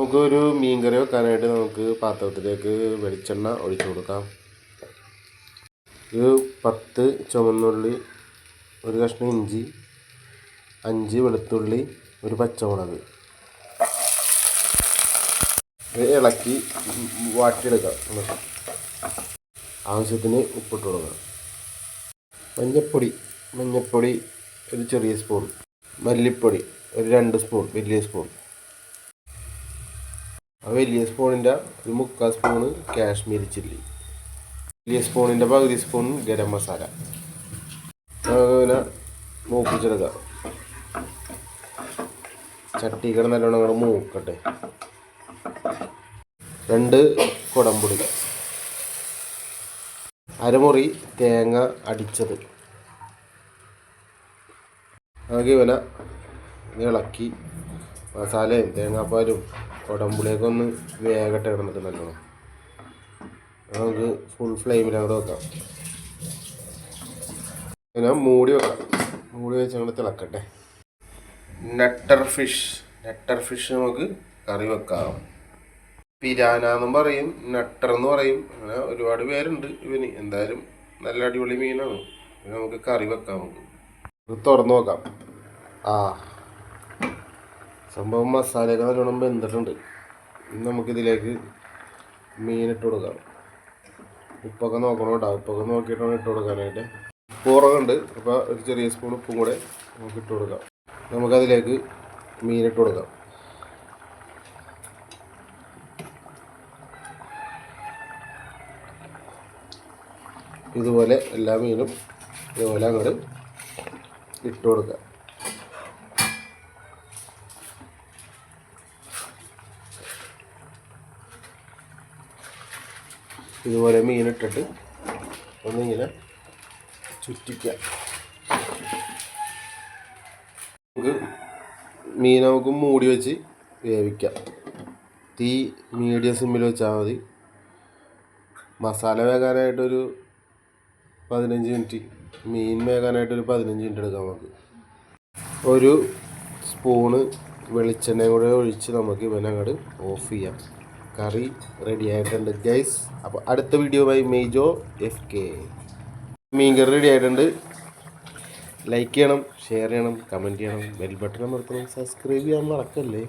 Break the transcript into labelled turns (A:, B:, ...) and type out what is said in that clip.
A: നമുക്ക് ഒരു മീൻകറി വെക്കാനായിട്ട് നമുക്ക് പാത്രത്തിലേക്ക് വെളിച്ചെണ്ണ ഒഴിച്ചു കൊടുക്കാം. ഒരു പത്ത് ചുവന്നുള്ളി ഒരു കഷ്ണം ഇഞ്ചി അഞ്ച് വെളുത്തുള്ളി ഒരു പച്ചമുളക്. ഇളക്കി വാട്ടിയെടുക്കാം ആവശ്യത്തിന് ഉപ്പിട്ട് കൊടുക്കാം മഞ്ഞൾപ്പൊടി മഞ്ഞപ്പൊടി ഒരു ചെറിയ സ്പൂൺ. മല്ലിപ്പൊടി ഒരു രണ്ട് സ്പൂൺ വലിയ സ്പൂൺ. വലിയ സ്പൂണിന്റെ ഒരു മുക്കാൽ സ്പൂണ് കാശ്മീരി ചില്ലി. വലിയ സ്പൂണിന്റെ പകുതി സ്പൂൺ ഗരം മസാല. അങ്ങനെ മൂപ്പിച്ചെടുക്കാം ചട്ടിക്കട നല്ലോണം അങ്ങോട്ട് മൂക്കട്ടെ. രണ്ട് കുടംപുളി. അരമുറി തേങ്ങ അടിച്ചത്. നമുക്ക് ഇവനെ ഇളക്കി മസാലയും തേങ്ങാപ്പാലും കുടംപുളിയൊക്കെ ഒന്ന് വേഗട്ടെ കിടന്നിട്ട് നല്ലോണം. നമുക്ക് ഫുൾ ഫ്ലെയിമിൽ അങ്ങോട്ട് വെക്കാം. ഞാൻ മൂടി വെക്കാം. മൂടി വെച്ച് അങ്ങോട്ട് തിളക്കട്ടെ. നട്ടർ ഫിഷ് നട്ടർ ഫിഷ് നമുക്ക് കറി വെക്കാം. പിരാന എന്നും പറയും. നട്ടർ എന്ന് പറയും. അങ്ങനെ ഒരുപാട് പേരുണ്ട് ഇവന്. എന്തായാലും നല്ല അടിപൊളി മീനാണ്. നമുക്ക് കറി വെക്കാം. നമുക്ക് തുറന്നു നോക്കാം. ആ. സംഭവം മസാലയൊക്കെ നല്ലോണം വെന്തിട്ടുണ്ട്. നമുക്കിതിലേക്ക് മീനിട്ട് കൊടുക്കാം. ഉപ്പൊക്കെ നോക്കണം കേട്ടോ. ഉപ്പൊക്കെ നോക്കിയിട്ടാണ് ഇട്ട് കൊടുക്കാനായിട്ട് ഉപ്പുറവുണ്ട് അപ്പോൾ ഒരു ചെറിയ സ്പൂൺ ഉപ്പും കൂടെ നമുക്ക് ഇട്ട് കൊടുക്കാം. നമുക്കതിലേക്ക് മീനിട്ട് കൊടുക്കാം. ഇതുപോലെ എല്ലാ മീനും ഇതുപോലെ അങ്ങോട്ട് ഇട്ട് കൊടുക്കുക ഇതുപോലെ മീനിട്ടിട്ട് ഒന്നിങ്ങനെ ചുറ്റിക്കുക നമുക്ക് മീൻ നമുക്ക് മൂടി വെച്ച് വേവിക്കാം. തീ മീഡിയം സിമ്മിൽ വെച്ചാൽ മതി. മസാല വേകാനായിട്ടൊരു പതിനഞ്ച് മിനിറ്റ്. മീൻ വേകാനായിട്ടൊരു പതിനഞ്ച് മിനിറ്റ് എടുക്കാം നമുക്ക്. ഒരു സ്പൂണ് വെളിച്ചെണ്ണയും കൂടെ ഒഴിച്ച് നമുക്ക് ഇവനങ്ങോട്ട് ഓഫ് ചെയ്യാം. കറി റെഡി ആയിട്ടുണ്ട് ഗൈസ് അപ്പോൾ അടുത്ത video bye Mejo F K മീൻ കറി റെഡി ആയിട്ടുണ്ട്. ലൈക്ക് ചെയ്യണം ഷെയർ ചെയ്യണം കമന്റ് ചെയ്യണം ബെൽ ബട്ടൺ അമർത്തണം സബ്സ്ക്രൈബ് ചെയ്യാൻ മറക്കല്ലേ?